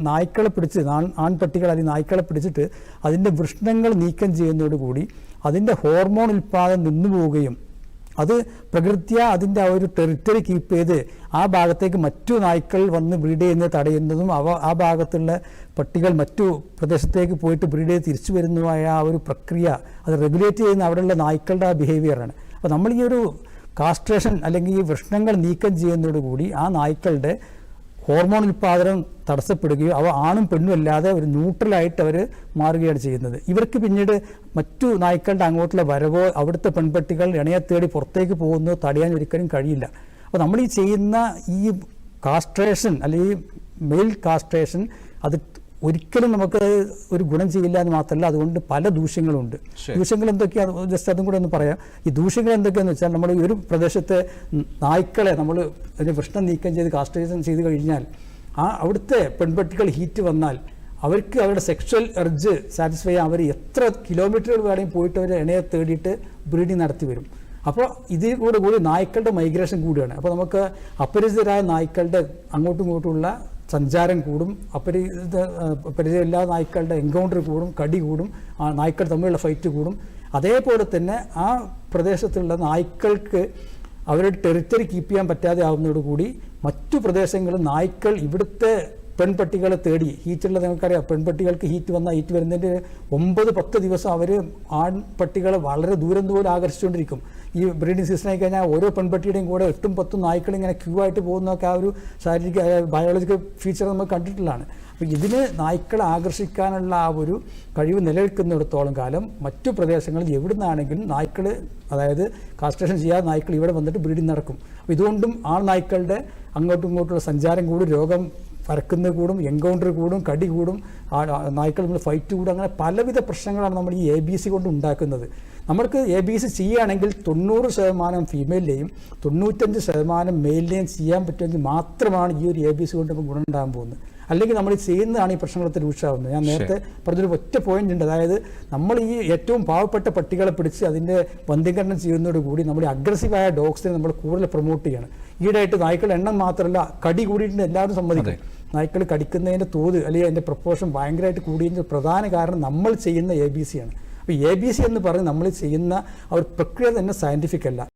നായ്ക്കളെ പിടിച്ച് ആൺ ആൺപട്ടികൾ അല്ലെങ്കിൽ നായ്ക്കളെ പിടിച്ചിട്ട് അതിന്റെ വൃഷ്ണങ്ങൾ നീക്കം ചെയ്യുന്നതോടുകൂടി അതിന്റെ ഹോർമോൺ ഉൽപ്പാദനം നിന്നു പോവുകയും അത് പ്രകൃത്യ അതിന്റെ ആ ഒരു ടെറിറ്ററി കീപ്പ് ചെയ്ത് ആ ഭാഗത്തേക്ക് മറ്റു നായ്ക്കൾ വന്ന് ബ്രീഡ് ചെയ്യുന്നത് തടയുന്നതും അവ ആ ഭാഗത്തുള്ള പട്ടികൾ മറ്റു പ്രദേശത്തേക്ക് പോയിട്ട് ബ്രീഡ് ചെയ്ത് തിരിച്ചു വരുന്നതുമായ ആ ഒരു പ്രക്രിയ അത് റെഗുലേറ്റ് ചെയ്യുന്ന അവിടെയുള്ള നായ്ക്കളുടെ ആ ബിഹേവിയറാണ് അപ്പോൾ നമ്മൾ ഈ ഒരു കാസ്ട്രേഷൻ അല്ലെങ്കിൽ ഈ വൃഷ്ണങ്ങൾ നീക്കം ചെയ്യുന്നതോടുകൂടി ആ നായ്ക്കളുടെ ഹോർമോൺ ഉൽപ്പാദനം തടസ്സപ്പെടുകയും അവ ആണും പെണ്ണും അല്ലാതെ ഒരു ന്യൂട്രലായിട്ട് അവർ മാറുകയാണ് ചെയ്യുന്നത്. ഇവർക്ക് പിന്നീട് മറ്റു നായ്ക്കളുടെ അങ്ങോട്ടുള്ള വരവോ അവിടുത്തെ പെൺപട്ടികൾ ഇണയെ തേടി പുറത്തേക്ക് പോകുന്നതോ തടയാൻ ഒരിക്കലും കഴിയില്ല. അപ്പോൾ നമ്മൾ ഈ ചെയ്യുന്ന ഈ കാസ്ട്രേഷൻ അല്ലെങ്കിൽ മെയിൽ കാസ്ട്രേഷൻ അത് ഒരിക്കലും നമുക്ക് ഒരു ഗുണം ചെയ്യില്ല എന്ന് മാത്രമല്ല അതുകൊണ്ട് പല ദൂഷ്യങ്ങളുണ്ട്. ദൂഷ്യങ്ങൾ എന്തൊക്കെയാണ്? ജസ്റ്റ് അതും കൂടെ ഒന്ന് പറയാം. ഈ ദൂഷ്യങ്ങൾ എന്തൊക്കെയാന്ന് വെച്ചാൽ നമ്മൾ ഒരു പ്രദേശത്തെ നായ്ക്കളെ നമ്മൾ അതിന് പ്രശ്നം നീക്കം ചെയ്ത് കാസ്റ്റേഷൻ ചെയ്ത് കഴിഞ്ഞാൽ ആ അവിടുത്തെ പെൺപട്ടികൾ ഹീറ്റ് വന്നാൽ അവർക്ക് അവരുടെ സെക്ഷൽ എർജ് സാറ്റിസ്ഫൈ ചെയ്യാൻ അവർ എത്ര കിലോമീറ്ററുകൾ വേണമെങ്കിൽ പോയിട്ട് അവർ ഇണയെ തേടിയിട്ട് ബ്രീഡിങ് നടത്തി വരും. അപ്പോൾ ഇതിൽ കൂടെ കൂടി നായ്ക്കളുടെ മൈഗ്രേഷൻ കൂടിയാണ്. അപ്പോൾ നമുക്ക് അപരിചിതരായ നായ്ക്കളുടെ അങ്ങോട്ടും ഇങ്ങോട്ടുമുള്ള സഞ്ചാരം കൂടും അപരിചിത പരിചയമില്ലാത്ത നായ്ക്കളുടെ എൻകൗണ്ടർ കൂടും കടി കൂടും ആ നായ്ക്കൾ തമ്മിലുള്ള ഫൈറ്റ് കൂടും. അതേപോലെ തന്നെ ആ പ്രദേശത്തുള്ള നായ്ക്കൾക്ക് അവരുടെ ടെറിറ്ററി കീപ്പ് ചെയ്യാൻ പറ്റാതെ ആവുന്നതോടുകൂടി മറ്റു പ്രദേശങ്ങളിൽ നായ്ക്കൾ ഇവിടുത്തെ പെൺപട്ടികളെ തേടി. ഹീറ്റുള്ള നിങ്ങൾക്കറിയാം. പെൺപട്ടികൾക്ക് ഹീറ്റ് വന്നാൽ ഹീറ്റ് വരുന്നതിന്റെ ഒമ്പത് പത്ത് ദിവസം അവർ ആൺപട്ടികളെ വളരെ ദൂരം ദൂരം ആകർഷിച്ചുകൊണ്ടിരിക്കും. ഈ ബ്രീഡിംഗ് ആയി കഴിഞ്ഞാൽ ഓരോ പെൺപട്ടിയുടെയും കൂടെ എട്ടും പത്തും നായ്ക്കൾ ഇങ്ങനെ ക്യൂ ആയിട്ട് പോകുന്നതൊക്കെ ആ ഒരു ശാരീരിക ബയോളജിക്കൽ ഫീച്ചർ നമ്മൾ കണ്ടിട്ടുള്ളതാണ്. അപ്പോൾ ഇതിന് നായ്ക്കളെ ആകർഷിക്കാനുള്ള ആ ഒരു കഴിവ് നിലനിൽക്കുന്നിടത്തോളം കാലം മറ്റു പ്രദേശങ്ങളിൽ എവിടെ നിന്നാണെങ്കിലും നായ്ക്കൾ അതായത് കാസ്ട്രേഷൻ ചെയ്യാതെ നായ്ക്കൾ ഇവിടെ വന്നിട്ട് ബ്രീഡിംഗ് നടക്കും. അപ്പോൾ ഇതുകൊണ്ടും ആ നായ്ക്കളുടെ അങ്ങോട്ടും ഇങ്ങോട്ടുള്ള സഞ്ചാരം കൂടി രോഗം പരക്കുന്നത് കൂടും എൻകൗണ്ടർ കൂടും കടി കൂടും നായ്ക്കൾ നമ്മൾ ഫൈറ്റ് കൂടും അങ്ങനെ പലവിധ പ്രശ്നങ്ങളാണ് നമ്മൾ ഈ എ ബി സി കൊണ്ട് ഉണ്ടാക്കുന്നത്. നമ്മൾക്ക് എ ബി സി ചെയ്യുകയാണെങ്കിൽ തൊണ്ണൂറ് ശതമാനം ഫീമെയിലിനെയും തൊണ്ണൂറ്റഞ്ച് ശതമാനം മെയിലിനെയും ചെയ്യാൻ പറ്റുമെങ്കിൽ മാത്രമാണ് ഈ ഒരു എ ബി സി കൊണ്ട് നമുക്ക് ഗുണം ഉണ്ടാകാൻ പോകുന്നത്. അല്ലെങ്കിൽ നമ്മൾ ചെയ്യുന്നതാണ് ഈ പ്രശ്നങ്ങളത്തെ രൂക്ഷമാകുന്നത്. ഞാൻ നേരത്തെ പറഞ്ഞൊരു ഒറ്റ പോയിന്റ് ഉണ്ട്. അതായത് നമ്മൾ ഈ ഏറ്റവും പാവപ്പെട്ട പട്ടികളെ പിടിച്ച് അതിന്റെ വന്ധീകരണം ചെയ്യുന്നതോടുകൂടി നമ്മൾ അഗ്രസീവായ ഡോഗ്സിനെ നമ്മൾ കൂടുതൽ പ്രൊമോട്ട് ചെയ്യണം. ഈടായിട്ട് നായ്ക്കളുടെ എണ്ണം മാത്രമല്ല കടി കൂടിയിട്ടുണ്ട്. എല്ലാവരും സമ്മതിക്കും. നായ്ക്കൾ കടിക്കുന്നതിന്റെ തോത് അല്ലെങ്കിൽ അതിന്റെ പ്രപ്പോർഷൻ ഭയങ്കരമായിട്ട് കൂടിയതിന്റെ പ്രധാന കാരണം നമ്മൾ ചെയ്യുന്ന എ ബി സി ആണ്. അപ്പോൾ എ ബി സി എന്ന് പറഞ്ഞ് നമ്മൾ ചെയ്യുന്ന ആ ഒരു പ്രക്രിയ തന്നെ സയന്റിഫിക് അല്ല.